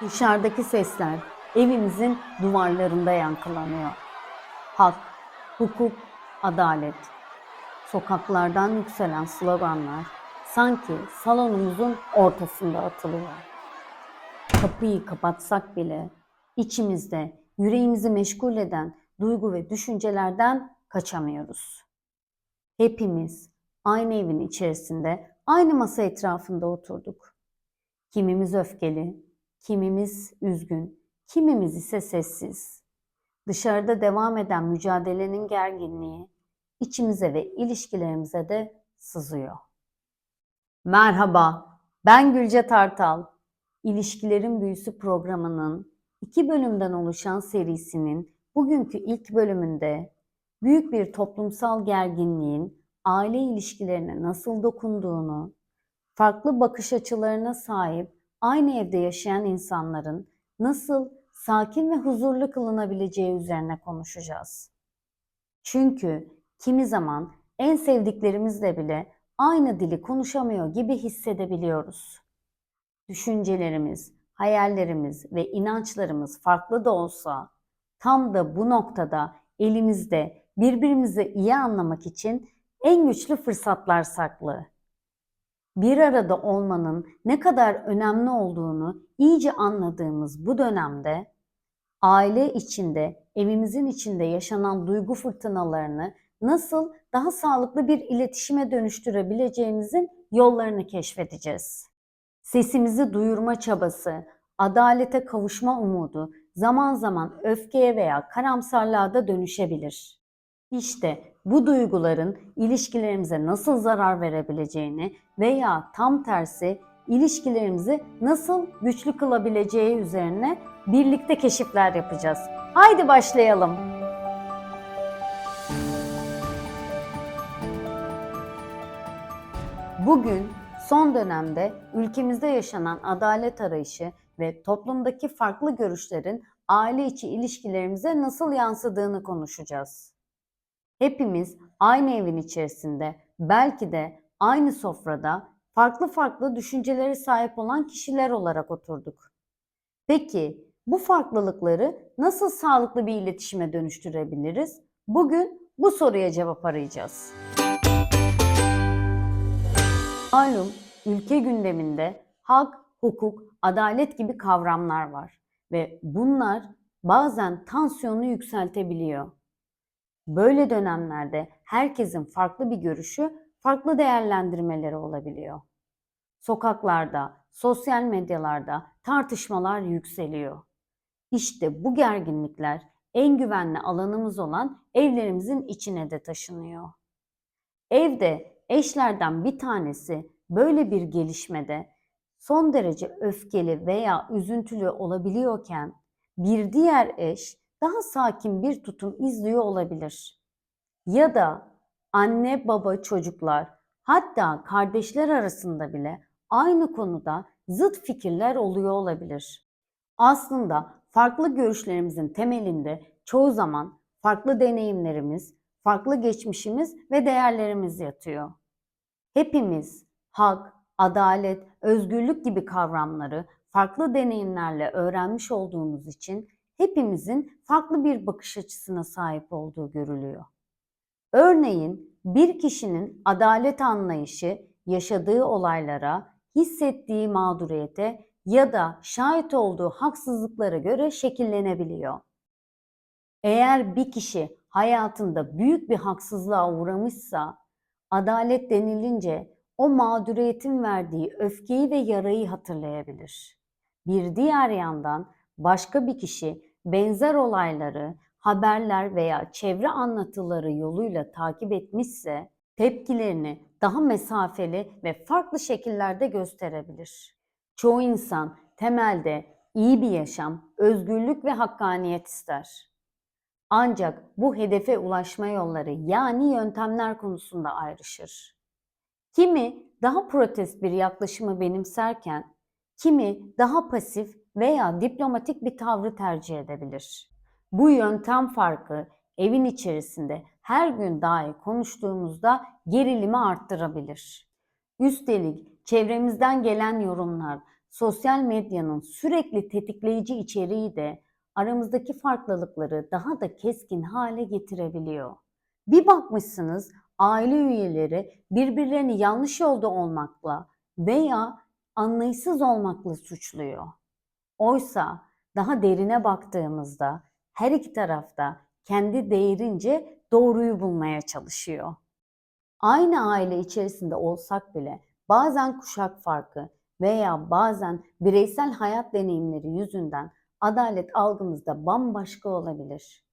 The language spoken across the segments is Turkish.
Dışarıdaki sesler evimizin duvarlarında yankılanıyor. Hak, hukuk, adalet. Sokaklardan yükselen sloganlar sanki salonumuzun ortasında atılıyor. Kapıyı kapatsak bile içimizde yüreğimizi meşgul eden duygu ve düşüncelerden kaçamıyoruz. Hepimiz aynı evin içerisinde aynı masa etrafında oturduk. Kimimiz öfkeli, kimimiz üzgün, kimimiz ise sessiz. Dışarıda devam eden mücadelenin gerginliği içimize ve ilişkilerimize de sızıyor. Merhaba, ben Gülce Tartal. İlişkilerin Büyüsü programının iki bölümden oluşan serisinin bugünkü ilk bölümünde büyük bir toplumsal gerginliğin aile ilişkilerine nasıl dokunduğunu, farklı bakış açılarına sahip aynı evde yaşayan insanların nasıl sakin ve huzurlu kılınabileceği üzerine konuşacağız. Çünkü kimi zaman en sevdiklerimizle bile aynı dili konuşamıyor gibi hissedebiliyoruz. Düşüncelerimiz, hayallerimiz ve inançlarımız farklı da olsa tam da bu noktada elimizde birbirimizi iyi anlamak için en güçlü fırsatlar saklı. Bir arada olmanın ne kadar önemli olduğunu iyice anladığımız bu dönemde aile içinde, evimizin içinde yaşanan duygu fırtınalarını nasıl daha sağlıklı bir iletişime dönüştürebileceğimizin yollarını keşfedeceğiz. Sesimizi duyurma çabası, adalete kavuşma umudu zaman zaman öfkeye veya karamsarlığa da dönüşebilir. İşte bu duyguların ilişkilerimize nasıl zarar verebileceğini veya tam tersi ilişkilerimizi nasıl güçlü kılabileceği üzerine birlikte keşifler yapacağız. Haydi başlayalım. Bugün son dönemde ülkemizde yaşanan adalet arayışı ve toplumdaki farklı görüşlerin aile içi ilişkilerimize nasıl yansıdığını konuşacağız. Hepimiz aynı evin içerisinde, belki de aynı sofrada farklı farklı düşüncelere sahip olan kişiler olarak oturduk. Peki bu farklılıkları nasıl sağlıklı bir iletişime dönüştürebiliriz? Bugün bu soruya cevap arayacağız. Malum ülke gündeminde hak, hukuk, adalet gibi kavramlar var ve bunlar bazen tansiyonu yükseltebiliyor. Böyle dönemlerde herkesin farklı bir görüşü, farklı değerlendirmeleri olabiliyor. Sokaklarda, sosyal medyalarda tartışmalar yükseliyor. İşte bu gerginlikler en güvenli alanımız olan evlerimizin içine de taşınıyor. Evde eşlerden bir tanesi böyle bir gelişmede son derece öfkeli veya üzüntülü olabiliyorken bir diğer eş daha sakin bir tutum izliyor olabilir. Ya da anne baba çocuklar hatta kardeşler arasında bile aynı konuda zıt fikirler oluyor olabilir. Aslında farklı görüşlerimizin temelinde çoğu zaman farklı deneyimlerimiz, farklı geçmişimiz ve değerlerimiz yatıyor. Hepimiz hak, adalet, özgürlük gibi kavramları farklı deneyimlerle öğrenmiş olduğumuz için hepimizin farklı bir bakış açısına sahip olduğu görülüyor. Örneğin bir kişinin adalet anlayışı yaşadığı olaylara, hissettiği mağduriyete ya da şahit olduğu haksızlıklara göre şekillenebiliyor. Eğer bir kişi hayatında büyük bir haksızlığa uğramışsa, adalet denilince o mağduriyetin verdiği öfkeyi ve yarayı hatırlayabilir. Bir diğer yandan başka bir kişi benzer olayları haberler veya çevre anlatıları yoluyla takip etmişse tepkilerini daha mesafeli ve farklı şekillerde gösterebilir. Çoğu insan temelde iyi bir yaşam, özgürlük ve hakkaniyet ister. Ancak bu hedefe ulaşma yolları yani yöntemler konusunda ayrışır. Kimi daha protest bir yaklaşımı benimserken, kimi daha pasif veya diplomatik bir tavrı tercih edebilir. Bu yöntem farkı evin içerisinde her gün dahi konuştuğumuzda gerilimi arttırabilir. Üstelik çevremizden gelen yorumlar, sosyal medyanın sürekli tetikleyici içeriği de aramızdaki farklılıkları daha da keskin hale getirebiliyor. Bir bakmışsınız aile üyeleri birbirlerini yanlış yolda olmakla veya anlayışsız olmakla suçluyor. Oysa daha derine baktığımızda her iki tarafta kendi değerince doğruyu bulmaya çalışıyor. Aynı aile içerisinde olsak bile bazen kuşak farkı veya bazen bireysel hayat deneyimleri yüzünden adalet algımızda bambaşka olabilir.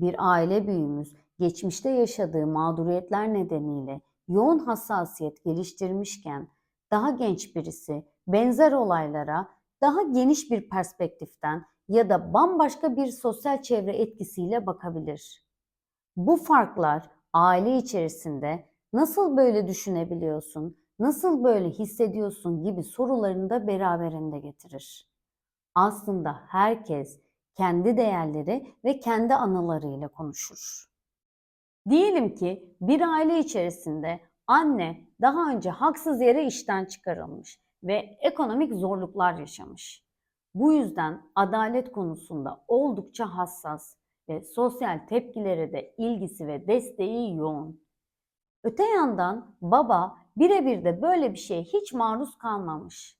Bir aile büyüğümüz geçmişte yaşadığı mağduriyetler nedeniyle yoğun hassasiyet geliştirmişken daha genç birisi benzer olaylara daha geniş bir perspektiften ya da bambaşka bir sosyal çevre etkisiyle bakabilir. Bu farklar aile içerisinde nasıl böyle düşünebiliyorsun, nasıl böyle hissediyorsun gibi sorularını da beraberinde getirir. Aslında herkes kendi değerleri ve kendi anılarıyla konuşur. Diyelim ki bir aile içerisinde anne daha önce haksız yere işten çıkarılmış ve ekonomik zorluklar yaşamış. Bu yüzden adalet konusunda oldukça hassas ve sosyal tepkilere de ilgisi ve desteği yoğun. Öte yandan baba birebir de böyle bir şeye hiç maruz kalmamış.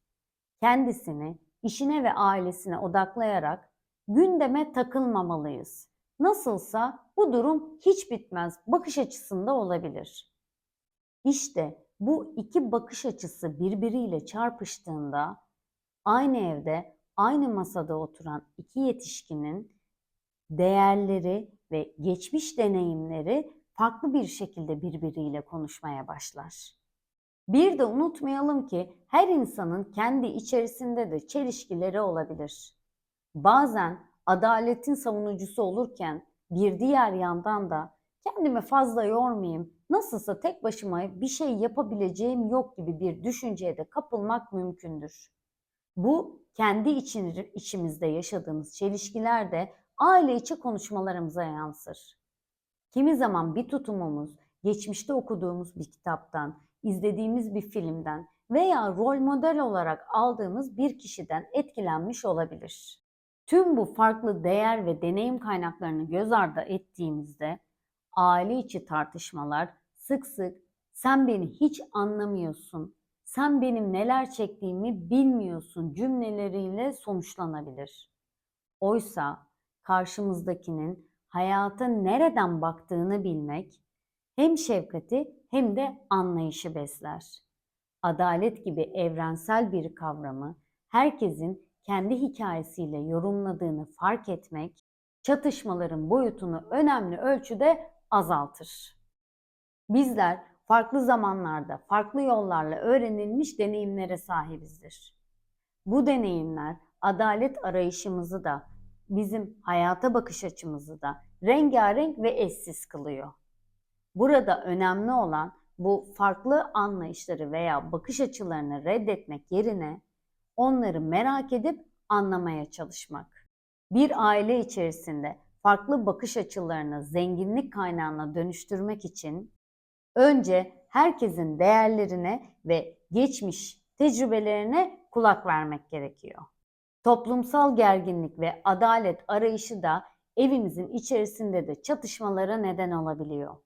Kendisini işine ve ailesine odaklayarak gündeme takılmamalıyız. Nasılsa bu durum hiç bitmez bakış açısında olabilir. İşte bu iki bakış açısı birbiriyle çarpıştığında aynı evde, aynı masada oturan iki yetişkinin değerleri ve geçmiş deneyimleri farklı bir şekilde birbiriyle konuşmaya başlar. Bir de unutmayalım ki her insanın kendi içerisinde de çelişkileri olabilir. Bazen adaletin savunucusu olurken bir diğer yandan da kendimi fazla yormayayım, nasılsa tek başıma bir şey yapabileceğim yok gibi bir düşünceye de kapılmak mümkündür. Bu kendi için, içimizde yaşadığımız çelişkiler de aile içi konuşmalarımıza yansır. Kimi zaman bir tutumumuz geçmişte okuduğumuz bir kitaptan, izlediğimiz bir filmden veya rol model olarak aldığımız bir kişiden etkilenmiş olabilir. Tüm bu farklı değer ve deneyim kaynaklarını göz ardı ettiğimizde aile içi tartışmalar sık sık sen beni hiç anlamıyorsun, sen benim neler çektiğimi bilmiyorsun cümleleriyle sonuçlanabilir. Oysa karşımızdakinin hayata nereden baktığını bilmek hem şefkati hem de anlayışı besler. Adalet gibi evrensel bir kavramı herkesin kendi hikayesiyle yorumladığını fark etmek çatışmaların boyutunu önemli ölçüde azaltır. Bizler farklı zamanlarda, farklı yollarla öğrenilmiş deneyimlere sahibizdir. Bu deneyimler adalet arayışımızı da, bizim hayata bakış açımızı da rengarenk ve eşsiz kılıyor. Burada önemli olan bu farklı anlayışları veya bakış açılarını reddetmek yerine onları merak edip anlamaya çalışmak. Bir aile içerisinde farklı bakış açılarını zenginlik kaynağına dönüştürmek için önce herkesin değerlerine ve geçmiş tecrübelerine kulak vermek gerekiyor. Toplumsal gerginlik ve adalet arayışı da evimizin içerisinde de çatışmalara neden olabiliyor.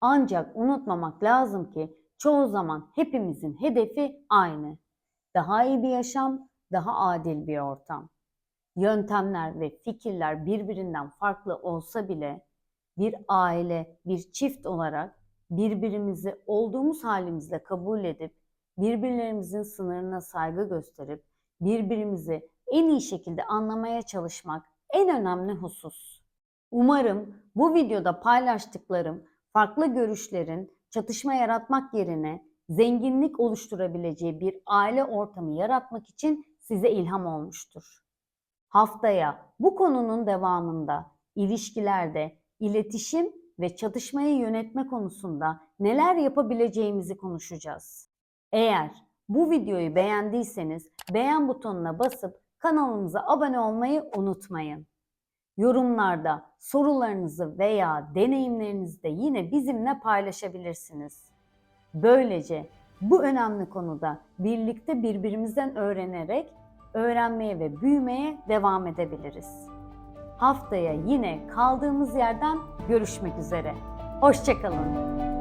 Ancak unutmamak lazım ki çoğu zaman hepimizin hedefi aynı. Daha iyi bir yaşam, daha adil bir ortam. Yöntemler ve fikirler birbirinden farklı olsa bile bir aile, bir çift olarak birbirimizi olduğumuz halimizle kabul edip birbirlerimizin sınırına saygı gösterip birbirimizi en iyi şekilde anlamaya çalışmak en önemli husus. Umarım bu videoda paylaştıklarım farklı görüşlerin çatışma yaratmak yerine zenginlik oluşturabileceği bir aile ortamı yaratmak için size ilham olmuştur. Haftaya bu konunun devamında ilişkilerde iletişim ve çatışmayı yönetme konusunda neler yapabileceğimizi konuşacağız. Eğer bu videoyu beğendiyseniz beğen butonuna basıp kanalımıza abone olmayı unutmayın. Yorumlarda sorularınızı veya deneyimlerinizi de yine bizimle paylaşabilirsiniz. Böylece Bu önemli konuda birlikte birbirimizden öğrenerek öğrenmeye ve büyümeye devam edebiliriz. Haftaya yine kaldığımız yerden görüşmek üzere. Hoşçakalın.